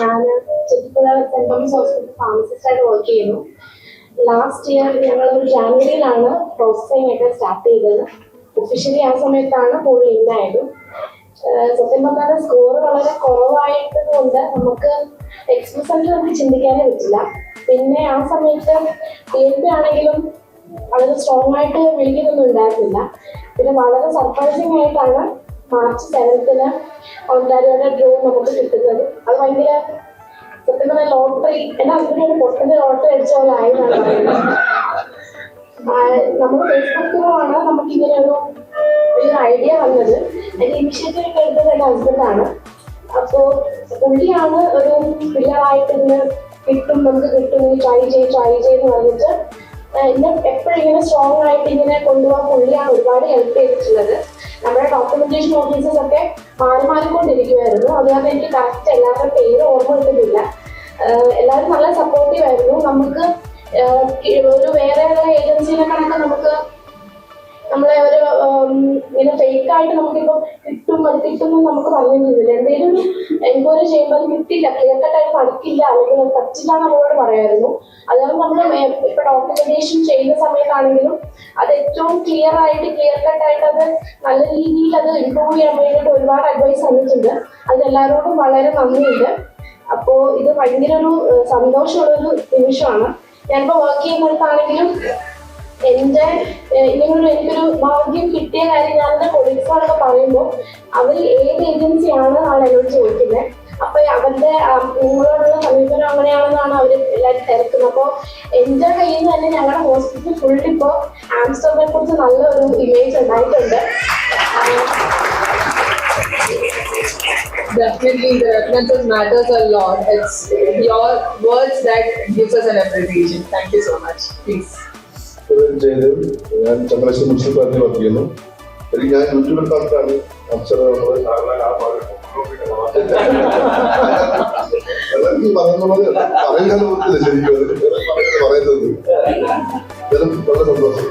ഞാൻ saint Thomas hospital ഫാർമസിസ്റ്റായിട്ട് work ചെയ്യുന്നു. ലാസ്റ്റ് ഇയർ ഞങ്ങൾ ഒരു ജാനുവരിയിലാണ് പ്രോസസ്സിംഗ് ഒക്കെ സ്റ്റാർട്ട് ചെയ്തത്. ഒഫീഷ്യലി ആ സമയത്താണ് പുള്ളി ഇന്നായത് സത്യം പറഞ്ഞാൽ സ്കോർ വളരെ കുറവായത് കൊണ്ട് നമുക്ക് എക്സ്പ്രസ് നമുക്ക് ചിന്തിക്കാനേ പറ്റില്ല. പിന്നെ ആ സമയത്ത് എന്ത് ആണെങ്കിലും വളരെ സ്ട്രോങ് ആയിട്ട് വിളിക്കുന്നൊന്നും ഉണ്ടായിരുന്നില്ല പിന്നെ വളരെ സർപ്രൈസിങ് ആയിട്ടാണ് മാർച്ച് സെവൻത്തിന് ഒണ്ടാരിയോടെ ഡ്രോ നമുക്ക് കിട്ടുന്നത്. അത് ഭയങ്കര സത്യം പറഞ്ഞാൽ ലോട്ടറി എന്റെ ഹസ്ബൻഡ് പൊട്ടന്റെ ലോട്ടറി അടിച്ച പോലെ പറയുന്നത്. നമ്മൾ ഫേസ്ബുക്കിലാണ് നമുക്ക് ഇങ്ങനെ ഒരു ഒരു ഐഡിയ വന്നത്. അതിന്റെ ഇനിഷ്യേറ്റീവ് ഒക്കെ എടുത്തത് എന്റെ ഹസ്ബൻഡാണ് അപ്പോ പുള്ളിയാണ് ഒരു പിള്ളേരായിട്ട് ഇങ്ങനെ കിട്ടും നമുക്ക് കിട്ടും ട്രൈ ചെയ്ത് ട്രൈ ചെയ്ത് പറഞ്ഞിട്ട് എന്നെ എപ്പോഴും ഇങ്ങനെ സ്ട്രോങ് ആയിട്ട് ഇങ്ങനെ കൊണ്ടുപോകാൻ പുള്ളിയാണ് ഒരുപാട് ഹെൽപ്പ് ചെയ്തിട്ടുള്ളത്. നമ്മുടെ ഡോക്യുമെന്റേഷൻ ഓഫീസേഴ്സ് ഒക്കെ മാറി മാറിക്കൊണ്ടിരിക്കുമായിരുന്നു അതുകൊണ്ട് എനിക്ക് കറക്റ്റ് എല്ലാവരുടെ പേര് ഓർമ്മ കിട്ടുന്നില്ല എല്ലാവരും നല്ല സപ്പോർട്ടീവ് ആയിരുന്നു. നമുക്ക് ഒരു വേറെ ഏജൻസിനെ കണക്ക് നമുക്ക് നമ്മളെ ഒരു ഇങ്ങനെ ഫേക്ക് ആയിട്ട് നമുക്കിപ്പോ കിട്ടും അത് കിട്ടും നമുക്ക് പറയുകയും ചെയ്തില്ല. എന്തെങ്കിലും എൻക്വയറി ചെയ്യുമ്പോൾ അത് കിട്ടില്ല ക്ലിയർ കട്ട് പഠിക്കില്ല അല്ലെങ്കിൽ അത് പറ്റില്ല നമ്മളോട് പറയായിരുന്നു. അതുകൊണ്ട് നമ്മൾ ഇപ്പൊ ഡോക്യുമെന്റേഷൻ ചെയ്യുന്ന സമയത്താണെങ്കിലും അത് ഏറ്റവും ക്ലിയർ ആയിട്ട് ക്ലിയർ കട്ടായിട്ട് അത് നല്ല രീതിയിൽ അത് ഇമ്പ്രൂവ് ചെയ്യാൻ വേണ്ടിയിട്ട് ഒരുപാട് അഡ്വൈസ് തന്നിട്ടുണ്ട്. അതിനെല്ലാവരോടും വളരെ നന്ദിയുണ്ട്. അപ്പോൾ ഇത് ഭയങ്കര ഒരു സന്തോഷമുള്ളൊരു നിമിഷമാണ്. ഞാനിപ്പോൾ വർക്ക് ചെയ്യുന്നിടത്താണെങ്കിലും എൻ്റെ ഏഹ്, ഇങ്ങനൊരു എനിക്കൊരു ഭാഗ്യം കിട്ടിയ കാര്യം ഞാൻ എൻ്റെ കൊളീഗ്സോടൊക്കെ പറയുമ്പോൾ അവർ ഏത് ഏജൻസിയാണ് ആണ് എന്നോട് ചോദിക്കുന്നത് അപ്പൊ അവരുടെ ആ, നിങ്ങളോടുള്ള സമീപനം അങ്ങനെയാണെന്നാണ് അവർ എല്ലാവരും തിരക്കുന്നത് അപ്പോൾ എൻ്റെ കയ്യിൽ നിന്ന് തന്നെ ഞങ്ങളുടെ ഹോസ്പിറ്റൽ ഫുൾ ഇപ്പോൾ ആംസ്റ്റർഡെ കുറിച്ച് നല്ലൊരു ഇമേജ് ഉണ്ടായിട്ടുണ്ട് Definitely, the references matters a lot. It's your words that gives us an appreciation. Thank you so much. Please. ചെയ്ത് ഞാൻ ചങ്ങനാശ്ശേരി മുനിസിപ്പാലിറ്റി വർക്ക് ചെയ്യുന്നു. എനിക്ക് ഞാൻ യൂട്യൂബിൽ പറഞ്ഞാണ് അക്ഷരം എനിക്ക് പറയുന്നത് പറ്റില്ല ശരിക്കും. പറയുന്നത് വളരെ സന്തോഷം.